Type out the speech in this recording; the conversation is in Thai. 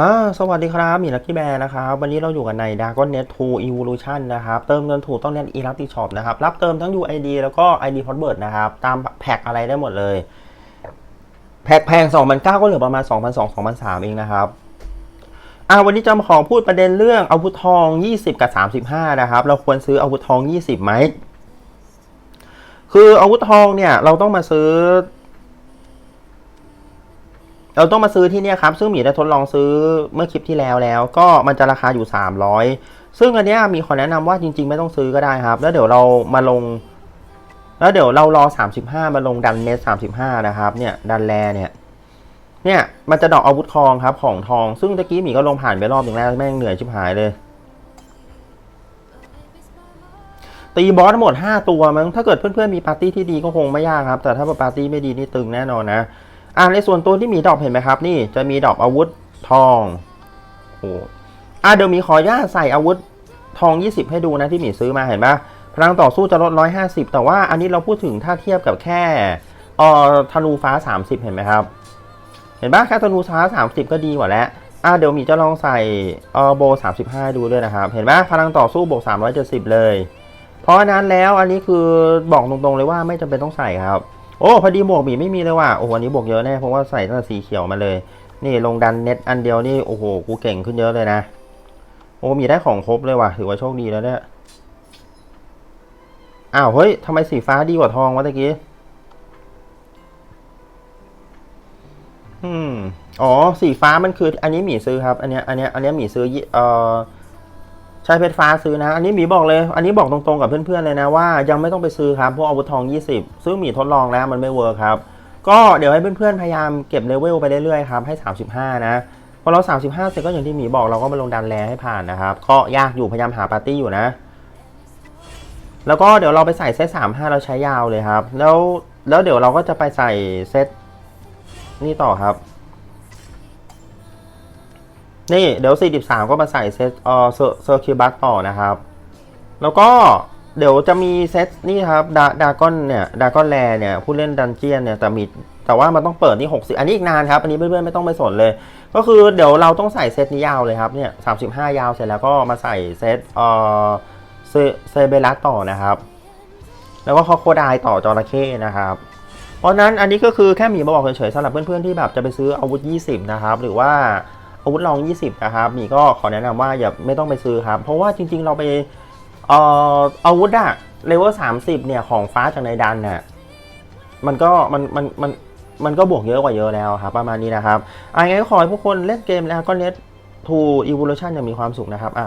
อ่าสวัสดีครับมีลักกี้แบร์นะครับ วันนี้เราอยู่กันใน Dragon Net 2 Evolution นะครับ เติมเงินถูกต้องเน็ต Elastic Shop นะครับ รับเติมทั้ง UID แล้วก็ ID Password นะครับ ตามแพ็กอะไรได้หมดเลย แพ็กแพง2,900ก็เหลือประมาณ2,200 2,300เองนะครับอ่าวันนี้จะมาขอพูดประเด็นเรื่องอาวุธทอง 20 กับ 35 นะครับ เราควรซื้ออาวุธทอง 20ไหมคืออาวุธทองเนี่ยเราต้องมาซื้อ เราต้องมาซื้อที่นี่ครับ ซึ่งหมีได้ทดลองซื้อเมื่อคลิปที่แล้วแล้ว ก็มันจะราคาอยู่ 300 ซึ่งอันนี้มีขอแนะนำว่าจริง ๆ ไม่ต้องซื้อก็ได้ครับ แล้วเดี๋ยวเรามาลง แล้วเดี๋ยวเรารอ 35 มาลงดันเนส35 นะครับเนี่ยดันแลเนี่ยเนี่ยมันจะดอกอาวุธทองครับของทอง ซึ่งตะกี้หมีก็ลงผ่านไปรอบหนึ่งแล้วแม่งเหนื่อยชิบหายเลย ตีบอสทั้งหมด 5 ตัวมั้งถ้าเกิดเพื่อนๆมีปาร์ตี้ที่ดีก็คงไม่ยากครับ แต่ถ้าปาร์ตี้ไม่ดีนี่ตึงแน่นอนนะ อ่าในส่วนตัวที่มีดอกเห็นไหมครับ นี่จะมีดอกอาวุธทองโอ้อ่าเดี๋ยวมีขออนุญาตใส่อาวุธทอง 20 ให้ดูนะที่หมีซื้อมาเห็นปะพลังต่อสู้จะลด 150 แต่ว่าอันนี้เราพูดถึงถ้าเทียบกับแค่ออธนูฟ้า 30 เห็นไหมครับ เห็นปะแค่ธนูฟ้า 30 ก็ดีกว่าแล้วอ่าเดี๋ยวมีจะลองใส่ออโบ 35 ดูด้วยนะครับ เห็นปะพลังต่อสู้บวก370 เลย เพราะฉะนั้นแล้วอันนี้คือบอกตรงๆเลยว่าไม่จำเป็นต้องใส่ครับ โอ้พอดีหมวกหมีไม่มีเลยว่ะโอ้โหอันนี้บวกเยอะแน่เพราะว่าใส่ตั้งแต่สีเขียวมาเลย นี่ลงดันเน็ตอันเดียวนี่โอ้โหกูเก่งขึ้นเยอะเลยนะโอ้มีได้ของครบเลยว่ะถือว่าโชคดีแล้วเนี่ยอ้าวเฮ้ยทำไมสีฟ้าดีกว่าทองวะตะกี้อืมอ๋อสีฟ้ามันคืออันนี้หมีซื้อครับ อันเนี้ยอันเนี้ยอันเนี้ยหมีซื้อเอ่อ ใช้เพชรฟ้าซื้อนะ อันนี้หมีบอกเลย อันนี้บอกตรงๆกับเพื่อนๆเลยนะว่ายังไม่ต้องไปซื้อครับ พวกอาวุธทอง 20 ซื้อหมีทดลองแล้วมันไม่เวิร์คครับ ก็เดี๋ยวให้เพื่อนๆพยายามเก็บเลเวลไปเรื่อยๆครับให้ 35 นะพอเรา 35 เสร็จก็อย่างที่หมีบอกเราก็มาลงดันแลให้ผ่านนะครับ ก็ยากอยู่พยายามหาปาร์ตี้อยู่นะ แล้วก็เดี๋ยวเราไปใส่เซต35 เราใช้ยาวเลยครับ แล้วแล้วเดี๋ยวเราก็จะไปใส่เซตนี่ต่อครับ นี่เดี๋ยว 43 ก็มาใส่เซตเอ่อเซอร์คิวบัตต่อนะครับ แล้วก็เดี๋ยวจะมีเซตนี่ครับดาดากอนเนี่ยดากอนแลเนี่ยผู้เล่นดันเจียนเนี่ยแต่มีแต่ว่ามันต้องเปิดนี่ 60 อันนี้อีกนานครับ อันนี้เพื่อนๆไม่ต้องไปสนเลย ก็คือเดี๋ยวเราต้องใส่เซตนี้ยาวเลยครับเนี่ย35 ยาวเสร็จแล้วก็มาใส่เซตเอ่อเซเซเบลัสต่อนะครับ แล้วก็คอโคไดต่อจระเข้นะครับเพราะฉะนั้นอันนี้ก็คือแค่หมีมาบอกเฉยๆสำหรับเพื่อนๆที่แบบจะไปซื้ออาวุธ 20 นะครับ หรือว่า อาวุธลอง 20 นะครับมีก็ขอแนะนำว่าอย่าไม่ต้องไปซื้อครับ เพราะว่าจริง ๆ เราไปเอ่ออาวุธอะเลเวลสามสิบเนี่ยของฟ้าจากในดันน่ะมันก็มันมันมันมันก็บวกเยอะกว่าเยอะแล้วครับ ประมาณนี้นะครับอะงั้นก็ขอให้พวกคนเล่นเกมแล้วก็เน็ตทูอีวูลชันอย่างมีความสุขนะครับอะ